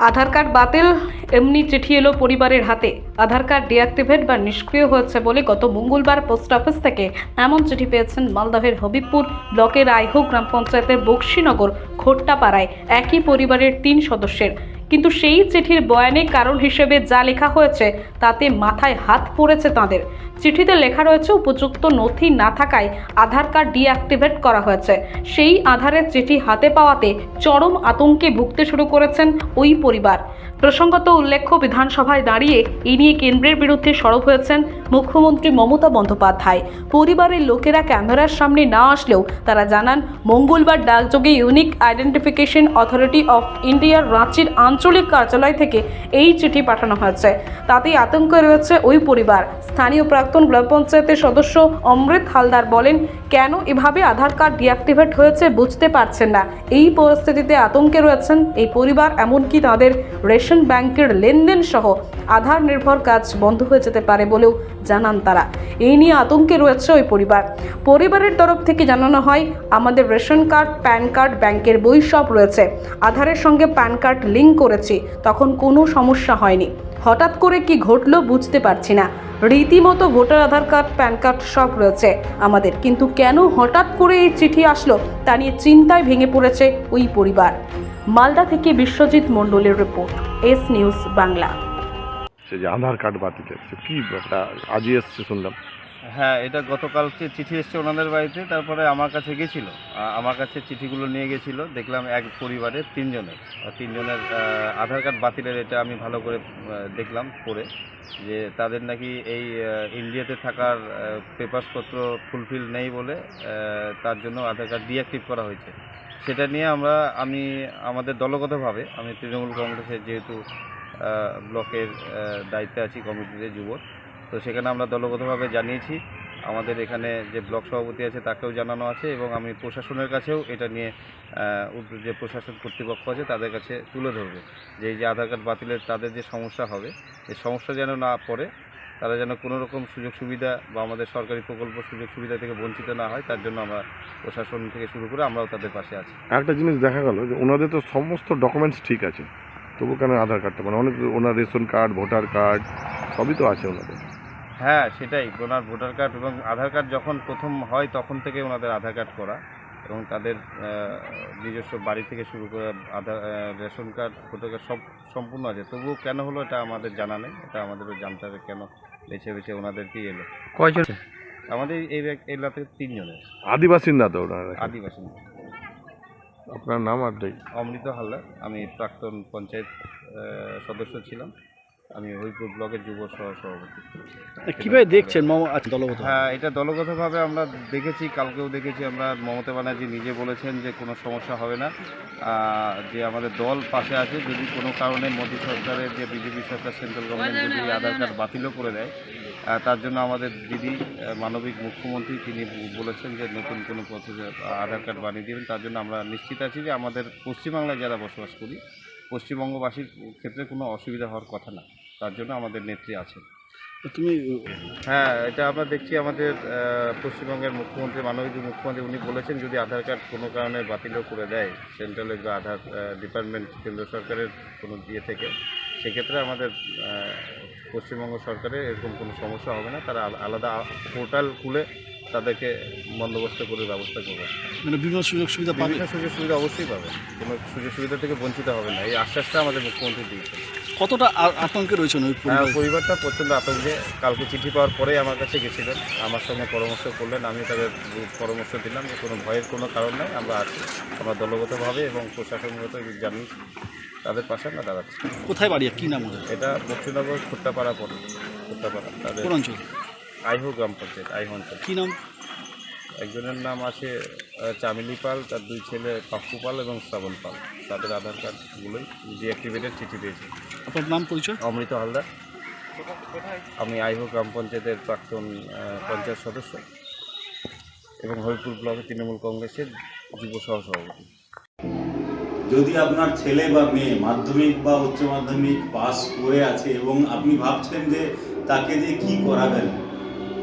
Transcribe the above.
আধার card বাতিল, এমনি চিঠি এলো পরিবারের হাতে। আধার কার্ড ডিঅ্যাক্টিভেট বা নিষ্ক্রিয় হয়েছে বলে গত মঙ্গলবার পোস্ট অফিস থেকে এমন চিঠি পেয়েছেন মালদহের হবিবপুর ব্লকের আইহো গ্রাম পঞ্চায়েতের বক্সিনগর খোট্টাপাড়ায়। একই পরিবারের তিন সদস্যের। কিন্তু সেই চিঠির বয়ানে কারণ হিসেবে যা লেখা হয়েছে তাতে মাথায় হাত পড়েছে তাদের। চিঠিতে লেখা রয়েছে, উপযুক্ত নথি না থাকায় আধার কার্ড ডিঅ্যাক্টিভেট করা হয়েছে। সেই আধারের চিঠি হাতে পাওয়াতে চরম আতঙ্কে ভুগতে শুরু করেছেন ওই পরিবার। প্রসঙ্গত উল্লেখ্য, বিধানসভায় দাঁড়িয়ে এ নিয়ে কেন্দ্রের বিরুদ্ধে সরব হয়েছেন মুখ্যমন্ত্রী মমতা বন্দ্যোপাধ্যায়। পরিবারের লোকেরা ক্যামেরার সামনে না আসলেও তারা জানান, মঙ্গলবার ডাকযোগে ইউনিক আইডেন্টিফিকেশন অথরিটি অফ ইন্ডিয়ার রাঁচির আঞ্চলিক কার্যালয় থেকে এই চিঠি পাঠানো হয়েছে। তাতেই আতঙ্কে রয়েছে ওই পরিবার। স্থানীয় প্রাক্তন গ্রাম পঞ্চায়েতের সদস্য অমৃত হালদার বলেন, কেন এভাবে আধার কার্ড ডিঅ্যাক্টিভেট হয়েছে বুঝতে পারছেন না। এই পরিস্থিতিতে আতঙ্কে রয়েছেন এই পরিবার, এমনকি তাদের রেশন ব্যাংকের লেনদেন সহ আধার নির্ভর কাজ বন্ধ হয়ে যেতে পারে বলেও জানান তারা। এই নিয়ে আতঙ্কে রয়েছে ওই পরিবার। পরিবারের তরফ থেকে জানানো হয়, আমাদের রেশন কার্ড, প্যান কার্ড, ব্যাংকের বই সব রয়েছে। আধারের সঙ্গে প্যান কার্ড লিঙ্ক করেছি, তখন কোনো সমস্যা হয়নি। হঠাৎ করে কি ঘটলো বুঝতে পারছি না। রীতিমতো voter Aadhaar card, PAN card সব রয়েছে আমাদের। কিন্তু কেন হঠাৎ করে এই চিঠি আসলো তা নিয়ে চিন্তায় ভেঙে পড়েছে ওই পরিবার? মালদা থেকে বিশ্বজিৎ মণ্ডলের রিপোর্ট এস নিউজ বাংলা। সে যে আধার কার্ড বাতিল কি একটা আজই এসছে শুনলাম। হ্যাঁ এটা গতকালকে চিঠি এসছে ওনাদের বাড়িতে তারপরে আমার কাছে গেছিল। আমার কাছে চিঠিগুলো নিয়ে গেছিল দেখলাম এক পরিবারের তিনজনের। তিনজনের আধার কার্ড বাতিলের এটা আমি ভালো করে দেখলাম পড়ে যে তাদের নাকি এই ইন্ডিয়াতে থাকার পেপারসপত্র ফুলফিল নেই বলে তার জন্য আধার কার্ড ডিঅ্যাক্টিভ করা হয়েছে। সেটা নিয়ে আমরা, আমি, আমাদের দলগতভাবে, আমি তৃণমূল কংগ্রেসের যেহেতু ব্লকের দায়িত্বে আছি কমিটিতে যুব তো সেখানে আমরা দলগতভাবে জানিয়েছি। আমাদের এখানে যে ব্লক সভাপতি আছে তাকেও জানানো আছে এবং আমি প্রশাসনের কাছেও এটা নিয়ে যে প্রশাসন কর্তৃপক্ষ আছে তাদের কাছে তুলে ধরবে। যে এই যে আধার কার্ড বাতিলের তাদের যে সমস্যা হবে, এই সমস্যা যেন না পড়ে তারা যেন কোনো রকম সুযোগ সুবিধা বা আমাদের সরকারি প্রকল্প সুযোগ সুবিধা থেকে বঞ্চিত না হয় তার জন্য আমরা প্রশাসন থেকে শুরু করে আমরাও তাদের পাশে আছি। একটা জিনিস দেখা গেল যে ওনাদের তো সমস্ত ডকুমেন্টস ঠিক আছে তবু কেন আধার কার্ডটা মানে অনেক ওনার রেশন কার্ড ভোটার কার্ড সবই তো আছে ওনাদের। হ্যাঁ সেটাই। ওনার ভোটার কার্ড এবং আধার কার্ড যখন প্রথম হয় তখন থেকে ওনাদের আধার কার্ড করা। এবং তাদের নিজস্ব বাড়ি থেকে শুরু করে Aadhaar ration card voter card সব সম্পূর্ণ আছে। তবুও কেন হলো এটা আমাদের জানা নেই। এটা আমাদেরও জানতে হবে কেন বেছে বেছে ওনাদেরকেই এলো। কয়জন? আমাদের এই এলাকাতে তিনজনের আদিবাসীর না তো ওনারা? আদিবাসী আপনার নাম আর ডেট অমৃত হালদার। আমি প্রাক্তন পঞ্চায়েত সদস্য ছিলাম। আমি হরিপুর ব্লকের যুব সহ সভাপতি। কীভাবে দেখছেন মম আচ্ছা দলগত হ্যাঁ এটা দলগতভাবে আমরা দেখেছি কালকেও দেখেছি আমরা। মমতা ব্যানার্জি নিজে বলেছেন যে কোনো সমস্যা হবে না। যে আমাদের দল পাশে আছে যদি কোনো কারণে মোদী সরকারের যে বিজেপি সরকার সেন্ট্রাল গভর্নমেন্ট যদি আধার কার্ড বাতিলও করে দেয় তার জন্য আমাদের দিদি মানবিক মুখ্যমন্ত্রী তিনি বলেছেন যে নতুন কোনো পদ্ধতি আধার কার্ড বানিয়ে দেবেন। তার জন্য আমরা নিশ্চিত আছি যে আমাদের পশ্চিমবাংলায় যারা বসবাস করি পশ্চিমবঙ্গবাসীর ক্ষেত্রে কোনো অসুবিধা হওয়ার কথা না। তার জন্য আমাদের নেত্রী আছেন। তুমি হ্যাঁ এটা আমরা দেখছি আমাদের পশ্চিমবঙ্গের মুখ্যমন্ত্রী মাননীয় মুখ্যমন্ত্রী উনি বলেছেন যদি আধার কার্ড কোনো কারণে বাতিলও করে দেয় সেন্ট্রালের বা আধার ডিপার্টমেন্ট কেন্দ্র সরকারের কোনো দিয়ে থেকে সেক্ষেত্রে আমাদের পশ্চিমবঙ্গ সরকারের এরকম কোনো সমস্যা হবে না। তারা আল- আলাদা পোর্টাল খুলে তাদেরকে বন্দোবস্ত করে ব্যবস্থা করবে। মানে বিভিন্ন সুযোগ সুবিধা পাবে? বিভিন্ন সুযোগ সুবিধা অবশ্যই পাবে। কোনো সুযোগ সুবিধা থেকে বঞ্চিত হবে না। এই আশ্বাসটা আমাদের মুখ্যমন্ত্রী দিয়েছেন। কতটা আতঙ্কে রয়েছেন ওই হ্যাঁ পরিবারটা প্রচণ্ড আতঙ্কে। কালকে চিঠি পাওয়ার পরেই আমার কাছে গেছিলেন। আমার সঙ্গে পরামর্শ করলেন আমি তাদের পরামর্শ দিলাম যে কোনো ভয়ের কোনো কারণ নেই আমরা আছি। আমরা দলগতভাবে এবং প্রশাসনগত জানি তাদের পাশে আমরা দাঁড়াচ্ছি। কোথায় বাড়ি? কী নাম এটা বক্সিনগর খোট্টাপাড়া পড়ে খোট্টাপাড়া তাদের কোন অঞ্চল? আইহো গ্রাম পঞ্চায়েত আইহো অঞ্চল। কী নাম? একজনের নাম আছে চামেলি পাল তার দুই ছেলে পাপ্পু পাল এবং শ্রাবণ পাল। তাদের আধার কার্ডগুলোই ডিঅ্যাক্টিভেটেড চিঠি পেয়েছে। আপনার নাম পরিচয়? অমৃত হালদার। আমি আইহো গ্রাম পঞ্চায়েতের প্রাক্তন পঞ্চায়েত সদস্য এবং হরিপুর ব্লকের তৃণমূল কংগ্রেসের যুব সহসভাপতি। যদি আপনার ছেলে বা মেয়ে মাধ্যমিক বা উচ্চ মাধ্যমিক পাস করে আছে এবং আপনি ভাবছেন যে তাকে দিয়ে কি করাবেন